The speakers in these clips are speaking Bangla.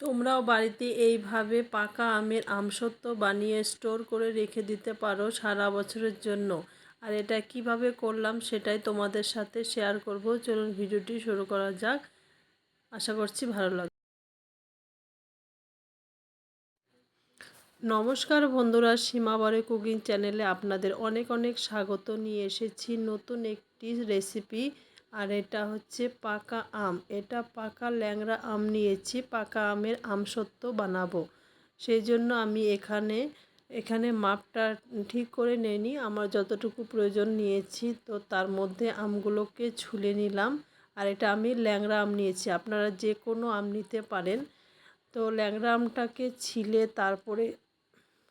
তোমরাও বাড়িতে এইভাবে পাকা আমের আমসত্ত্ব বানিয়ে স্টোর করে রেখে দিতে পারো সারা বছরের জন্য। আর এটা কীভাবে করলাম সেটাই তোমাদের সাথে শেয়ার করব। চলুন ভিডিওটি শুরু করা যাক। আশা করছি ভালো লাগবে। নমস্কার বন্ধুরা সীমাবারে কুকিং চ্যানেলে আপনাদের অনেক অনেক স্বাগত। নিয়ে এসেছি নতুন একটি রেসিপি। আর এটা হচ্ছে পাকা আম। এটা পাকা ল্যাংড়া আম নিয়েছি, পাকা আমের আমসত্ত্ব বানাবো। সেই জন্য আমি এখানে এখানে মাপটা ঠিক করে নেইনি আমার যতটুকু প্রয়োজন নিয়েছি, তো তার মধ্যে আমগুলোকে ছুলে নিলাম। আর এটা আমি ল্যাংড়া আম নিয়েছি। আপনারা যে কোনো আম নিতে পারেন। তো ল্যাংড়া আমটাকে ছিলে তারপরে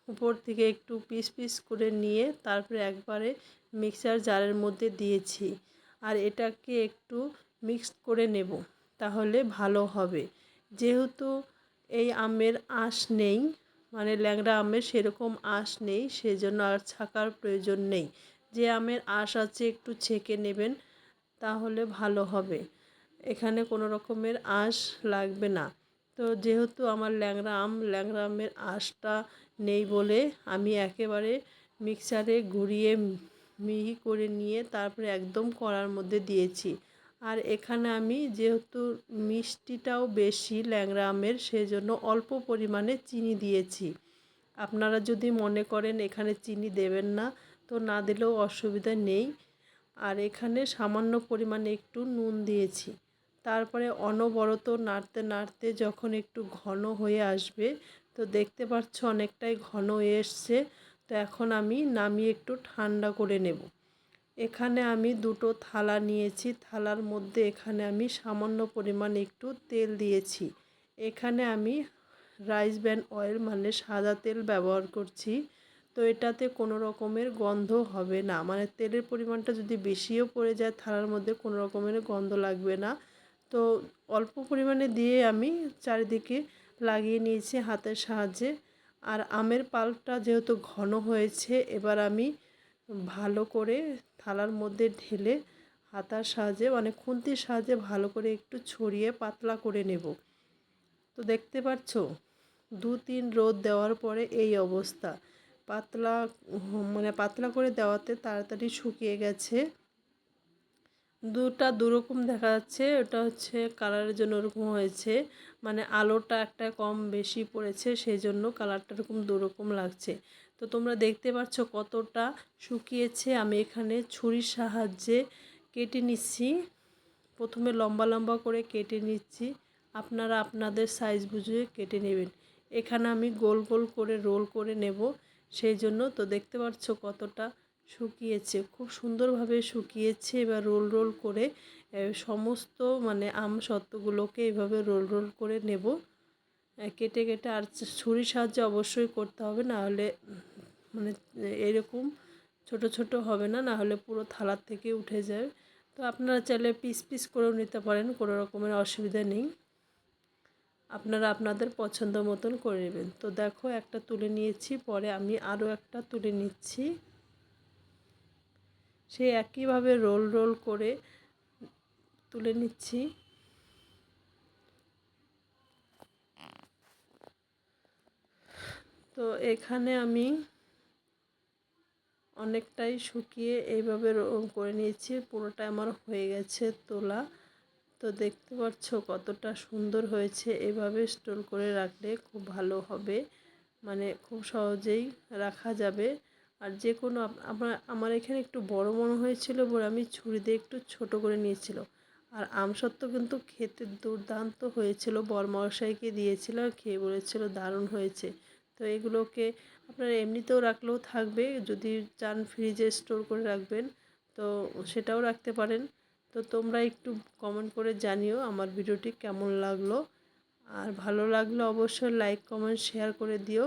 উপর থেকে একটু পিস পিস করে নিয়ে তারপরে একবারে মিক্সার জারের মধ্যে দিয়েছি। আর এটাকে একটু মিক্স করে নেব, তাহলে ভালো হবে। যেহেতু এই আমের আঁশ নেই মানে ল্যাংড়া আমের সেরকম আঁশ নেই, সেজন্য আর ছাকার প্রয়োজন নেই। যে আমের আঁশ আছে একটু ছেঁকে নেবেন, তাহলে ভালো হবে। এখানে কোনো রকমের আঁশ লাগবে না। তো যেহেতু আমার ল্যাংড়া আম, ল্যাংড়া আমের আঁশটা নেই বলে আমি একেবারে মিক্সারে ঘুরিয়ে মিহি করে নিয়ে তারপরে একদম কড়ার মধ্যে দিয়েছি। আর এখানে আমি যেহেতু মিষ্টিটাও বেশি ল্যাংড়া আমের, সেজন্য অল্প পরিমাণে চিনি দিয়েছি। আপনারা যদি মনে করেন এখানে চিনি দেবেন না, তো না দিলেও অসুবিধা নেই। আর এখানে সামান্য পরিমাণে একটু নুন দিয়েছি। তারপরে অনবরত নাড়তে নাড়তে যখন একটু ঘন হয়ে আসবে, তো দেখতে পাচ্ছ অনেকটাই ঘন এসছে। তো এখন আমি নামিয়ে একটু ঠান্ডা করে নেব। এখানে আমি দুটো থালা নিয়েছি। থালার মধ্যে এখানে আমি সামান্য পরিমাণ একটু তেল দিয়েছি। এখানে আমি রাইস ব্যান অয়েল মানে সাদা তেল ব্যবহার করছি। তো এটাতে কোনো রকমের গন্ধ হবে না। মানে তেলের পরিমাণটা যদি বেশিও পড়ে যায়, থালার মধ্যে কোনো রকমের গন্ধ লাগবে না। তো অল্প পরিমাণে দিয়ে আমি চারিদিকে লাগিয়ে নিয়েছি হাতের সাহায্যে। আর আমের পাল্পটা যেহেতু ঘন হয়েছে, এবার আমি ভালো করে থালার মধ্যে ঢেলে হাতার সাহায্যে মানে খুন্তির সাহায্যে ভালো করে একটু ছড়িয়ে পাতলা করে নেব। তো দেখতে পাচ্ছ দু তিন রোদ দেওয়ার পরে এই অবস্থা। পাতলা মানে পাতলা করে দেওয়াতে তাড়াতাড়ি শুকিয়ে গেছে। দুটা দুরকম দেখা যাচ্ছে। ওটা হচ্ছে কালারের জন্য ওরকম হয়েছে। মানে আলোটা একটা কম বেশি পড়েছে সেই জন্য কালারটা এরকম দুরকম লাগছে। তো তোমরা দেখতে পাচ্ছ কতটা শুকিয়েছে। আমি এখানে ছুরির সাহায্যে কেটে নিচ্ছি। প্রথমে লম্বা লম্বা করে কেটে নিচ্ছি। আপনারা আপনাদের সাইজ বুঝে কেটে নেবেন। এখানে আমি গোল গোল করে রোল করে নেব। সেই জন্য তো দেখতে পাচ্ছ কতটা শুকিয়েছে, খুব সুন্দরভাবে শুকিয়েছে। এবার রোল রোল করে সমস্ত মানে আম সত্ত্বগুলোকে এইভাবে রোল রোল করে নেব। কেটে কেটে আর ছুরির সাহায্যে অবশ্যই করতে হবে, না হলে মানে এরকম ছোট ছোট হবে না না হলে পুরো থালার থেকে উঠে যায়। তো আপনারা চাইলে পিস পিস করেও নিতে পারেন, কোনো রকমের অসুবিধা নেই। আপনারা আপনাদের পছন্দ মতন করে নেবেন। তো দেখো একটা তুলে নিয়েছি, পরে আমি আরও একটা তুলে নিচ্ছি। সে একইভাবে রোল রোল করে তুলে নিচ্ছি। তো এখানে আমি অনেকটাই শুকিয়ে এইভাবে করে নিয়েছি, পুরোটা আমার হয়ে গেছে তোলা। তো দেখতে পাচ্ছ কতটা সুন্দর হয়েছে, এভাবে স্টোর করে রাখলে খুব ভালো হবে। মানে খুব সহজেই রাখা যাবে। আর যে কোনো আমার আমার এখানে একটু বড় মনে হয়েছিল বলে আমি ছুরি দিয়ে একটু ছোট করে নিয়েছিল। আর আমসত্ত্ব কিন্তু খেতে দুর্দান্ত হয়েছিল। বরমশাইকে দিয়েছিল, খেয়ে বলেছিল দারুণ হয়েছে। তো এগুলোকে আপনারা এমনিতেও রাখলেও থাকবে। যদি চান ফ্রিজে স্টোর করে রাখবেন, তো সেটাও রাখতে পারেন। তো তোমরা একটু কমেন্ট করে জানিও আমার ভিডিওটি কেমন লাগল। আর ভালো লাগলে অবশ্যই লাইক, কমেন্ট, শেয়ার করে দিও।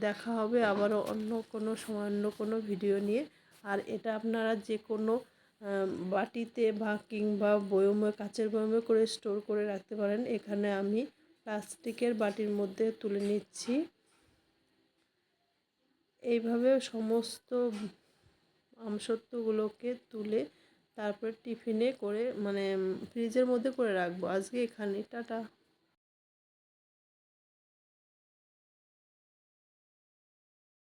দেখা হবে আবারও অন্য কোনো সময়, অন্য কোনো ভিডিও নিয়ে। আর এটা আপনারা যে কোনো বাটিতে বা কিংবা বয়মে, কাচের বয়মে করে স্টোর করে রাখতে পারেন। এখানে আমি প্লাস্টিকের বাটির মধ্যে তুলে নিচ্ছি। এইভাবে সমস্ত আমসত্ত্বগুলোকে তুলে তারপরে টিফিনে করে মানে ফ্রিজের মধ্যে করে রাখব। আজকে এখানে, টাটা।